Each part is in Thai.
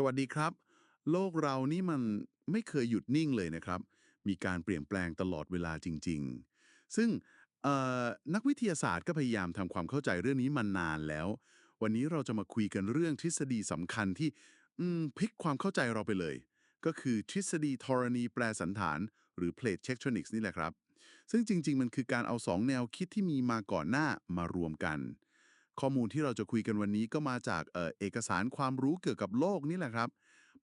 สวัสดีครับ โลกเรานี่มันไม่เคยหยุดนิ่งเลยนะครับ มีการเปลี่ยนแปลงตลอดเวลาจริง ๆ ซึ่งนักวิทยาศาสตร์ก็พยายามทำความเข้าใจเรื่องนี้มานานแล้ว วันนี้เราจะมาคุยกันเรื่องทฤษฎีสำคัญที่พลิกความเข้าใจเราไปเลย ก็คือทฤษฎีธรณีแปรสันฐาน หรือ plate tectonics นี่แหละครับ ซึ่งจริง ๆ มันคือการเอาสองแนวคิดที่มีมาก่อนหน้ามารวมกัน ข้อมูลที่เราจะคุยกันวันนี้ก็มาจากเอ่อเอกสารความรู้เกี่ยวกับโลกนี่แหละครับ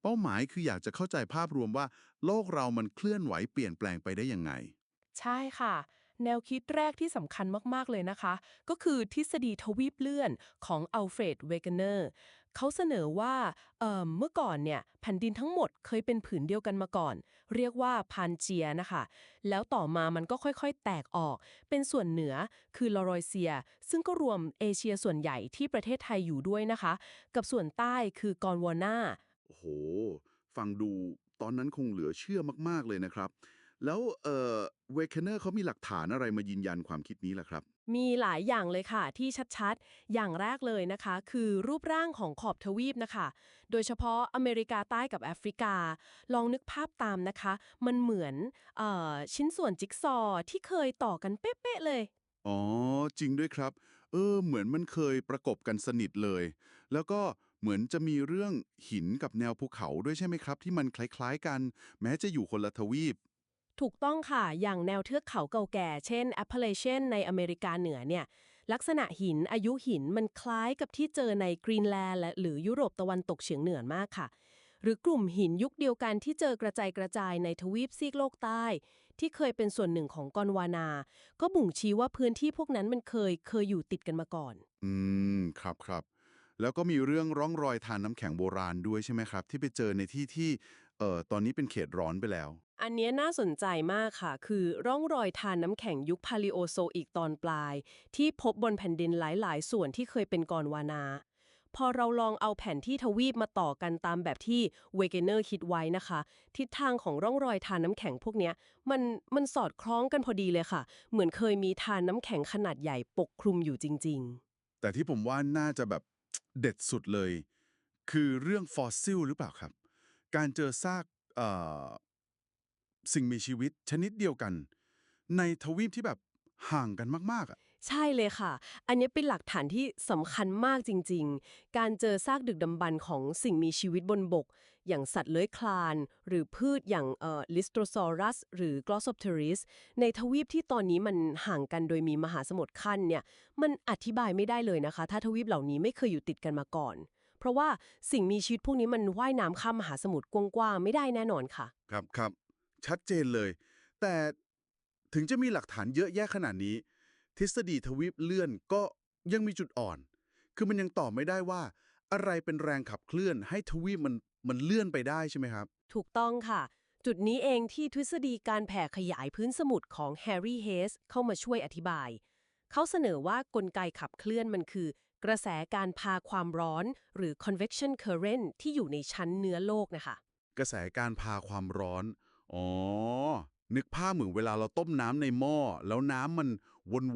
เป้าหมายคืออยากจะเข้าใจภาพรวมว่า โลกเรามันเคลื่อนไหวเปลี่ยนแปลงไปได้ยังไง ใช่ค่ะ แนวคิดแรกที่สำคัญมาก ๆ เลยนะคะ ก็คือทฤษฎีทวีปเลื่อนของอัลเฟรด เวเกเนอร์ เขาเสนอว่าเอ่อเมื่อก่อนเนี่ยแผ่นดินทั้งหมดเคยเป็นผืนเดียวกันมาก่อน เรียกว่าพานเจียนะคะ แล้วต่อมามันก็ค่อยๆ แตกออก เป็นส่วนเหนือคือลอรอยเซีย ซึ่งก็รวมเอเชียส่วนใหญ่ที่ประเทศไทยอยู่ด้วยนะคะ กับส่วนใต้คือกอนวานาโอ้โห ฟังดูตอนนั้นคงเหลือเชื่อมากๆเลยนะครับ แล้วเอ่อเวเคนเนอร์เขามีหลักฐานอะไรมายืนยันความคิดนี้ล่ะครับ มีหลายอย่างเลยค่ะที่ชัดๆ อย่างแรกเลยนะคะ คือรูปร่างของขอบทวีปนะคะ โดยเฉพาะอเมริกาใต้กับแอฟริกา ลองนึกภาพตามนะคะ มันเหมือนเออชิ้นส่วนจิ๊กซอว์ที่เคยต่อกันเป๊ะๆเลย อ๋อ จริงด้วยครับ เออ เหมือนมันเคยประกบกันสนิทเลย แล้วก็เหมือนจะมีเรื่องหินกับแนวภูเขาด้วยใช่ไหมครับ ที่มันคล้าย ๆ กัน แม้จะอยู่คนละทวีป ถูกต้องค่ะ อย่างแนวเทือกเขาเก่าแก่ เช่น Appalachian ในอเมริกาเหนือเนี่ย ลักษณะหินอายุหินมันคล้ายกับที่เจอในกรีนแลนด์และหรือยุโรปตะวันตกเฉียงเหนือมากค่ะ หรือกลุ่มหินยุคเดียวกันที่เจอกระจายกระจายในทวีปซีกโลกใต้ ที่เคยเป็นส่วนหนึ่งของกอนวานา ก็บ่งชี้ว่าพื้นที่พวกนั้นมันเคยเคยอยู่ติดกันมาก่อน อืม ครับครับแล้วก็มีเรื่องร่องรอยทานน้ำแข็งโบราณด้วยใช่ไหมครับ ที่ไปเจอในที่ที่ เอ่อตอนนี้เป็นเขตร้อนไปแล้ว อันเนี้ยน่าสนใจมากค่ะ คือร่องรอยทานน้ำแข็งยุคพาลิโอโซอีกตอนปลาย ที่พบบนแผ่นดินหลายๆ ส่วนที่เคยเป็นกอนวานา พอเราลองเอาแผนที่ทวีปมาต่อกันตามแบบที่เวเกเนอร์คิดไว้นะคะ ทิศทางของร่องรอยทานน้ำแข็งพวกเนี้ยมันมันสอดคล้องกันพอดีเลยค่ะ เหมือนเคยมีทานน้ำแข็งขนาดใหญ่ปกคลุมอยู่จริงๆแต่ที่ผมว่าน่าจะแบบเด็ดสุดเลย คือเรื่องฟอสซิลหรือเปล่าครับ การเจอซากสิ่งมีชีวิตชนิดเดียวกัน ในทวีปที่แบบห่างกันมากๆอะใช่เลยค่ะ อันนี้เป็นหลักฐานที่สำคัญมากจริง ๆ การเจอซากดึกดำบรรพ์ของสิ่งมีชีวิตบนบก อย่างสัตว์เลื้อยคลาน หรือพืชอย่างเอ่อลิสโตรซอรัส หรือกลอส o ปเทอริส ในทวีปที่ตอนนี้มันห่างกันโดยมีมหาสมุทรขั้นเนี่ย มันอธิบายไม่ได้เลยนะคะ ถ้าทวีปเหล่านี้ไม่เคยอยู่ติดกันมาก่อน ราะว่าสิ่งมีชีวิตพวกนี้มันว่ายน้ำข้ามมหาสมุทรกว้างๆไม่ได้แน่นอนค่ะ ครับครับ ชัดเจนเลย แต่ถึงจะมีหลักฐานเยอะแยะขนาดนี้ ทฤษฎีทวีปเลื่อนก็ยังมีจุดอ่อน คือมันยังตอบไม่ได้ว่า อะไรเป็นแรงขับเคลื่อนให้ทวีปมันมันเลื่อนไปได้ใช่ไหมครับ ถูกต้องค่ะ จุดนี้เองที่ทฤษฎีการแผ่ขยายพื้นสมุทรของแฮร์รี่เฮสเข้ามาช่วยอธิบาย เขาเสนอว่ากลไกขับเคลื่อนมันคือ กระแสการพาความร้อนหรือ convection current ที่อยู่ในชั้นเนื้อโลกนะคะ กระแสการพาความร้อน อ๋อ นึกภาพเหมือนเวลาเราต้มน้ำในหม้อ แล้วน้ำมัน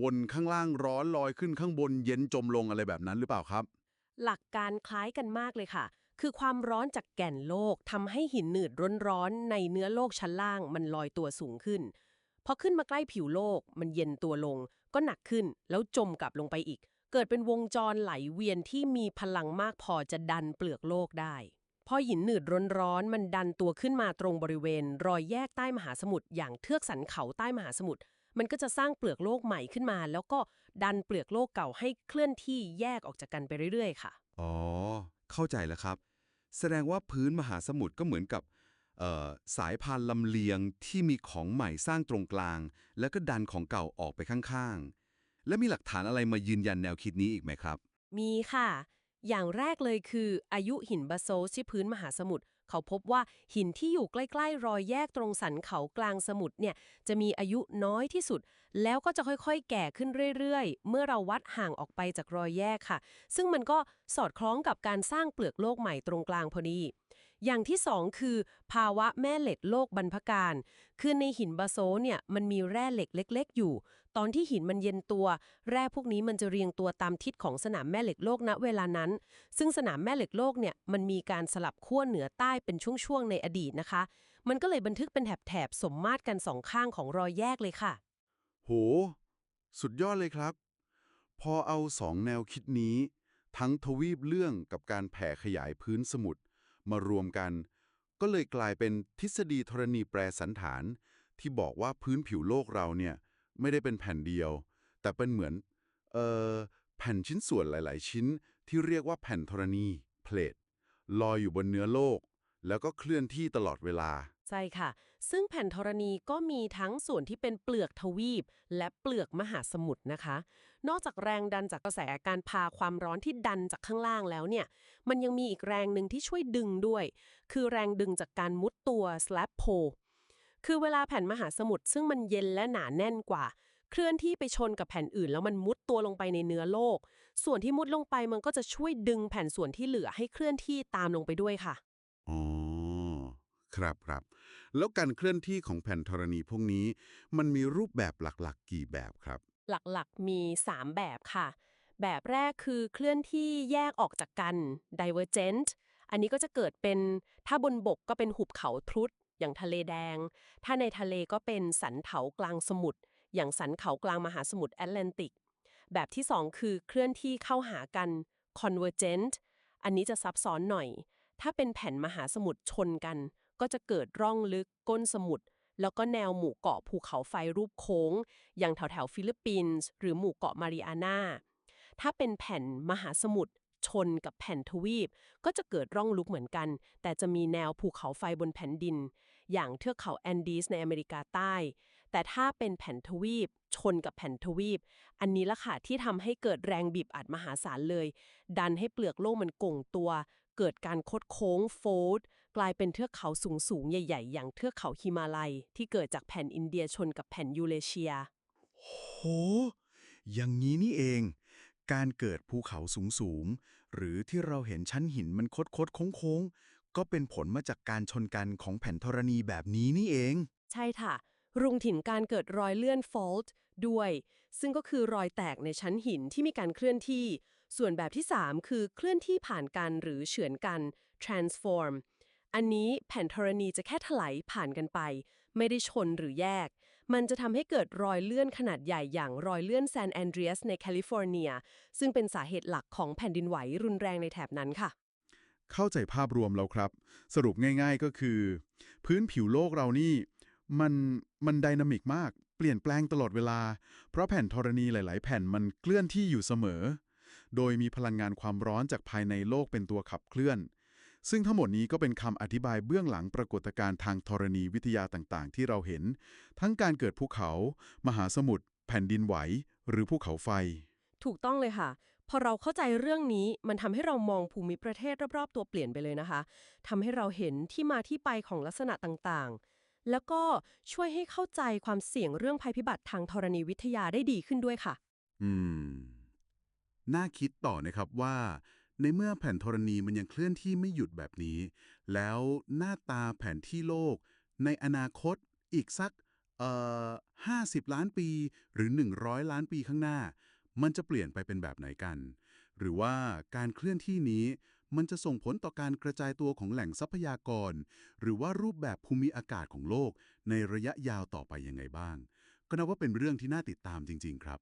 วนๆ ข้างล่างร้อนลอยขึ้นข้างบนเย็นจมลงอะไรแบบนั้นหรือเปล่าครับ หลักการคล้ายกันมากเลยค่ะ คือความร้อนจากแก่นโลกทำให้หินหนืดร้อนๆในเนื้อโลกชั้นล่างมันลอยตัวสูงขึ้นพอขึ้นมาใกล้ผิวโลก มันเย็นตัวลง ก็หนักขึ้นแล้วจมกลับลงไปอีก เกิดเป็นวงจรไหลเวียนที่มีพลังมากพอจะดันเปลือกโลกได้ พอหินหนืดร้อนๆมันดันตัวขึ้นมาตรงบริเวณ รอยแยกใต้มหาสมุทรอย่างเทือกสันเขาใต้มหาสมุทรมันก็จะสร้างเปลือกโลกใหม่ขึ้นมา แล้วก็ดันเปลือกโลกเก่าให้เคลื่อนที่แยกออกจากกันไปเรื่อยๆ ค่ะ อ๋อ เข้าใจแล้วครับ แสดงว่าพื้นมหาสมุทรก็เหมือนกับสายพานลำเลียงที่มีของใหม่สร้างตรงกลาง แล้วก็ดันของเก่าออกไปข้างๆ และมีหลักฐานอะไรมายืนยันแนวคิดนี้อีกไหมครับ มีค่ะ อย่างแรกเลยคืออายุหินบาโซที่พื้นมหาสมุทรเขาพบว่าหินที่อยู่ใกล้ ๆ รอยแยกตรงสันเขากลางสมุทรเนี่ยจะมีอายุน้อยที่สุด แล้วก็จะค่อยๆ แก่ขึ้นเรื่อยๆ เมื่อเราวัดห่างออกไปจากรอยแยกค่ะ ซึ่งมันก็สอดคล้องกับการสร้างเปลือกโลกใหม่ตรงกลางพอดี อย่างที่สองคือ ภาวะแม่เหล็กโลกบรรพการ คือในหินบาโซเนี่ยมันมีแร่เหล็กเล็ก ๆ อยู่ ตอนที่หินมันเย็นตัว แร่พวกนี้มันจะเรียงตัวตามทิศของสนามแม่เหล็กโลกณเวลานั้น ซึ่งสนามแม่เหล็กโลกเนี่ยมันมีการสลับขั้วเหนือใต้เป็นช่วงๆในอดีตนะคะ มันก็เลยบันทึกเป็นแถบๆสมมาตรกันสองข้างของรอยแยกเลยค่ะ โห สุดยอดเลยครับ พอเอาสองแนวคิดนี้ ทั้งทวีปเรื่องกับการแผ่ขยายพื้นสมุทร มารวมกัน ก็เลยกลายเป็นทฤษฎีธรณีแปรสันฐาน ที่บอกว่าพื้นผิวโลกเราเนี่ยไม่ได้เป็นแผ่นเดียว แต่เป็นเหมือนเอ่อแผ่นชิ้นส่วนหลาย ๆ ชิ้นที่เรียกว่าแผ่นธรณีเพลทลอยอยู่บนเนื้อโลก แล้วก็เคลื่อนที่ตลอดเวลา ใช่ค่ะ ซึ่งแผ่นธรณีก็มีทั้งส่วนที่เป็นเปลือกทวีป และเปลือกมหาสมุทรนะคะ นอกจากแรงดันจากกระแสการพาความร้อนที่ดันจากข้างล่างแล้วเนี่ย มันยังมีอีกแรงหนึ่งที่ช่วยดึงด้วย คือแรงดึงจากการมุดตัว slap pole คือเวลาแผ่นมหาสมุทรซึ่งมันเย็นและหนาแน่นกว่า เคลื่อนที่ไปชนกับแผ่นอื่น แล้วมันมุดตัวลงไปในเนื้อโลก ส่วนที่มุดลงไปมันก็จะช่วยดึงแผ่นส่วนที่เหลือให้เคลื่อนที่ตามลงไปด้วยค่ะ อ๋อ ครับครับ แล้วการเคลื่อนที่ของแผ่นธรณีพวกนี้ มันมีรูปแบบหลักๆ กี่แบบครับ หลักๆมี 3 แบบค่ะ แบบแรกคือเคลื่อนที่แยกออกจากกัน divergent อันนี้ก็จะเกิดเป็นถ้าบนบกก็เป็นหุบเขาทรุดอย่างทะเลแดง ถ้าในทะเลก็เป็นสันเขากลางสมุทรอย่างสันเขากลางมหาสมุทรแอตแลนติก แบบที่ 2 คือเคลื่อนที่เข้าหากัน convergent อันนี้จะซับซ้อนหน่อย ถ้าเป็นแผ่นมหาสมุทรชนกัน ก็จะเกิดร่องลึกก้นสมุทรแล้วก็แนวหมู่เกาะภูเขาไฟรูปโค้ง อย่างแถวแถวฟิลิปปินส์หรือหมู่เกาะมาริอานาถ้าเป็นแผ่นมหาสมุทรชนกับแผ่นทวีป ก็จะเกิดร่องลุกเหมือนกัน แต่จะมีแนวภูเขาไฟบนแผ่นดิน อย่างเทือกเขาแอนดีสในอเมริกาใต้ แต่ถ้าเป็นแผ่นทวีป ชนกับแผ่นทวีป อันนี้ละค่ะที่ทำให้เกิดแรงบีบอัดมหาศาลเลย ดันให้เปลือกโลกมันก่งตัว เกิดการคดโค้งโฟลดกลายเป็นเทือกเขาสูงๆใหญ่ ๆ อย่างเทือกเขาฮิมาลัย ที่เกิดจากแผ่นอินเดียชนกับแผ่นยูเรเชีย โห อย่างนี้นี่เอง การเกิดภูเขาสูงสูงๆหรือที่เราเห็นชั้นหินมันคดคดๆโค้งโค้งๆก็เป็นผลมาจากการชนกันของแผ่นธรณีแบบนี้นี่เอง ใช่ค่ะรุงถิ่นการเกิดรอยเลื่อน fault ด้วย ซึ่งก็คือรอยแตกในชั้นหินที่มีการเคลื่อนที่ ส่วนแบบที่ 3 คือเคลื่อนที่ผ่านกันหรือเฉือนกัน transform อันนี้แผ่นธรณีจะแค่ถลายผ่านกันไป ไม่ได้ชนหรือแยก มันจะทำให้เกิดรอยเลื่อนขนาดใหญ่อย่างรอยเลื่อนแซนแอนเดรียสในแคลิฟอร์เนีย ซึ่งเป็นสาเหตุหลักของแผ่นดินไหวรุนแรงในแถบนั้นค่ะ เข้าใจภาพรวมแล้วครับ สรุปง่าย ๆก็คือ พื้นผิวโลกเรานี่ มันมันไดนามิกมาก เปลี่ยนแปลงตลอดเวลา เพราะแผ่นธรณีหลาย ๆ แผ่นมันเคลื่อนที่อยู่เสมอ โดยมีพลังงานความร้อนจากภายในโลกเป็นตัวขับเคลื่อน ซึ่งทั้งหมดนี้ก็เป็นคำอธิบายเบื้องหลังปรากฏการณ์ทางธรณีวิทยาต่างๆ ที่เราเห็น ทั้งการเกิดภูเขา มหาสมุทรแผ่นดินไหว หรือภูเขาไฟ ถูกต้องเลยค่ะ พอเราเข้าใจเรื่องนี้มันทำให้เรามองภูมิประเทศรอบๆ ตัวเปลี่ยนไปเลยนะคะทำให้เราเห็นที่มาที่ไปของลักษณะต่างๆ แล้วก็ช่วยให้เข้าใจความเสี่ยงเรื่องภัยพิบัติทางธรณีวิทยาได้ดีขึ้นด้วยค่ะ อืม น่าคิดต่อนะครับว่า ในเมื่อแผ่นธรณีมันยังเคลื่อนที่ไม่หยุดแบบนี้ แล้วหน้าตาแผนที่โลก ในอนาคตอีกสักเอ่อ50ล้านปีหรือ 100 ล้านปีข้างหน้า มันจะเปลี่ยนไปเป็นแบบไหนกัน หรือว่าการเคลื่อนที่นี้มันจะส่งผลต่อการกระจายตัวของแหล่งทรัพยากร หรือว่ารูปแบบภูมิอากาศของโลก ในระยะยาวต่อไปยังไงบ้าง ก็นับว่าเป็นเรื่องที่น่าติดตามจริง ๆ ครับ